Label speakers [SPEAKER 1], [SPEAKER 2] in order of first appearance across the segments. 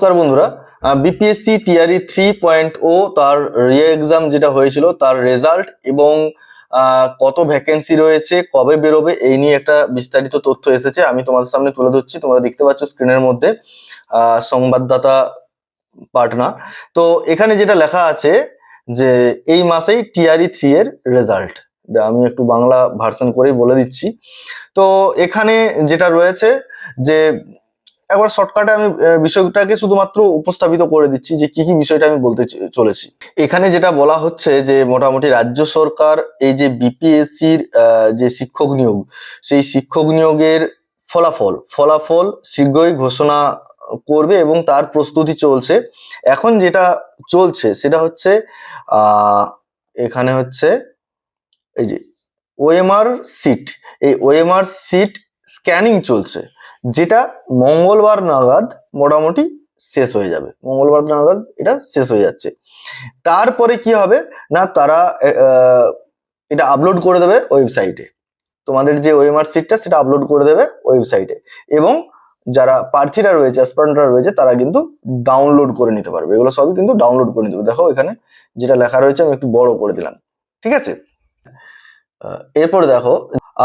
[SPEAKER 1] নমস্কার বন্ধুরা। BPSC TRE three point o তার রি এক্সাম যেটা হয়েছিল, তার রেজাল্ট এবং কত ভ্যাকেন্সি রয়েছে, কবে বেরোবে, এই নিয়ে একটা বিস্তারিত তথ্য এসেছে, আমি তোমাদের সামনে তুলে ধরছি। তোমরা দেখতে পাচ্ছ স্ক্রিনের মধ্যে সংবাদদাতা পাটনা। তো এখানে যেটা লেখা আছে যে, এই মাসেই টিআরই থ্রি এর রেজাল্ট আমি একটু বাংলা ভার্সন করেই বলে দিচ্ছি। তো এখানে যেটা রয়েছে যে একবার শর্টকাটে আমি বিষয়টাকে শুধুমাত্র উপস্থাপিত করে দিচ্ছি যে কি কি বিষয়টা আমি বলতে চলেছি। এখানে যেটা বলা হচ্ছে যে মোটামুটি রাজ্য সরকার এই যে বিপিএসসির যে শিক্ষক নিয়োগ, সেই শিক্ষক নিয়োগের ফলাফল ফলাফল শীঘ্রই ঘোষণা করবে এবং তার প্রস্তুতি চলছে। এখন যেটা চলছে সেটা হচ্ছে এখানে হচ্ছে এই যে ওএমআর সিট এই ওএমআর সিট স্ক্যানিং চলছে। যেটা মঙ্গলবার নাগাদ মোটামুটি শেষ হয়ে যাবে। মঙ্গলবার নাগাদ এটা শেষ হয়ে যাচ্ছে। তারপরে কি হবে? না, তারা এটা আপলোড করে দেবে ওয়েবসাইটে তোমাদের যে ওএমআর সিটটা সেটা আপলোড করে দেবে ওয়েবসাইটে এবং যারা প্রার্থীরা রয়েছে অ্যাসপারেন্টরা রয়েছে, তারা কিন্তু ডাউনলোড করে নিতে পারবে। এগুলো সবই কিন্তু ডাউনলোড করে নিতে পারবে। দেখো, এখানে যেটা লেখা রয়েছে, আমি একটু বড় করে দিলাম। ঠিক আছে? এরপরে দেখো,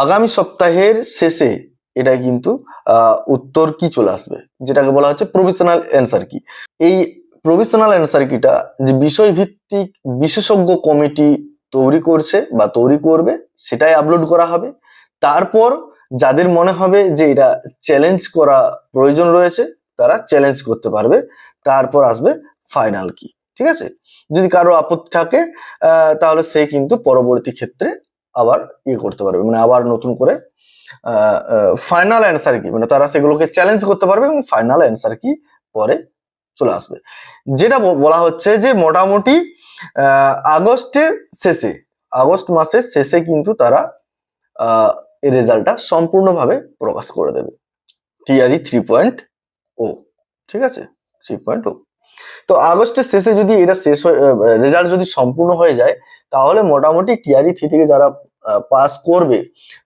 [SPEAKER 1] আগামী সপ্তাহের শেষে এটা কিন্তু উত্তর কি চলে আসবে? যেটাকে বলা হচ্ছে প্রভিশনাল অ্যান্সার কি এই প্রভিশনাল অ্যান্সার কিটা যে বিষয় ভিত্তিক বিশেষজ্ঞ কমিটি তৈরি করছে বা তৈরি করবে, সেটাই আপলোড করা হবে। তারপর যাদের মনে হবে যে এটা চ্যালেঞ্জ করা প্রয়োজন রয়েছে, তারা চ্যালেঞ্জ করতে পারবে। তারপর আসবে ফাইনাল কি ঠিক আছে? যদি কারও আপত্তি থাকে তাহলে সে কিন্তু পরবর্তী ক্ষেত্রে আবার ইয়ে করতে পারবে। মানে আবার নতুন করে ফাইনাল অ্যান্সার কি? মানে তারা সেগুলোকে চ্যালেঞ্জ করতে পারবে এবং ফাইনাল অ্যান্সার কি পরে চলে আসবে। যেটা বলা হচ্ছে যে মোটামুটি আগস্টের শেষে, আগস্ট মাসের শেষে কিন্তু তারা এই রেজাল্টটা সম্পূর্ণভাবে প্রকাশ করে দেবে। টিআরই থ্রি পয়েন্ট ও ঠিক আছে? থ্রি পয়েন্ট ও তো আগস্টের শেষে যদি এটা শেষ হয়ে রেজাল্ট যদি সম্পূর্ণ হয়ে যায়, তাহলে মোটামুটি টিআরই থ্রি থেকে যারা পাস করবে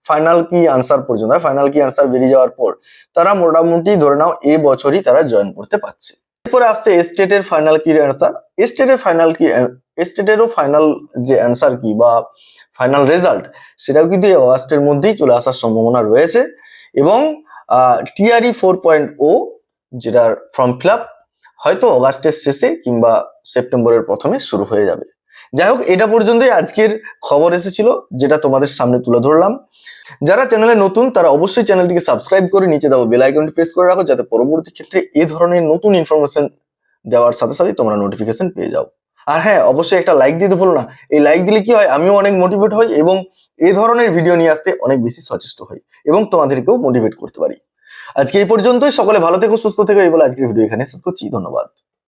[SPEAKER 1] ফাইনাল কি আনসার পর্যন্ত ফাইনাল কি আনসার বেরিয়ে যাওয়ার পর, তারা মোটামুটি ধরে নাও এ বছরই তারা জয়েন করতে পারছে। এরপরে আসছে স্টেটের ফাইনাল কি অ্যান্সার স্টেটের ফাইনাল কি স্টেটেরও ফাইনাল যে অ্যান্সার কি বা ফাইনাল রেজাল্ট সেটাও কিন্তু এই অগাস্টের মধ্যেই চলে আসার সম্ভাবনা রয়েছে এবং টিআরই ফোর পয়েন্ট ও যেটার ফর্ম ফিল আপ হয়তো অগাস্টের শেষে কিংবা সেপ্টেম্বরের প্রথমে শুরু হয়ে যাবে। যাই হোক, এটা পর্যন্তই আজকের খবর এসেছিল, যেটা তোমাদের সামনে তুলে ধরলাম। যারা চ্যানেলে নতুন, তারা অবশ্যই চ্যানেলটিকে সাবস্ক্রাইব করে নিচে দাও বেল আইকনটি প্রেস করে রাখো, যাতে পরবর্তী ক্ষেত্রে এই ধরনের নতুন ইনফরমেশন দেওয়ার সাথে সাথে তোমরা নোটিফিকেশন পেয়ে যাও। আর হ্যাঁ অবশ্যই একটা লাইক দিতে ভুলো না। এই লাইক দিলে কি হয়, আমিও অনেক মোটিভেট হই এবং এই ধরনের ভিডিও নিয়ে আসতে অনেক বেশি সচেষ্ট হই এবং তোমাদেরকেও মোটিভেট করতে পারি। আজকে এই পর্যন্তই। সকলে ভালো থেকো, সুস্থ থেকো। এই বলে আজকের ভিডিও এখানে শেষ করছি। ধন্যবাদ।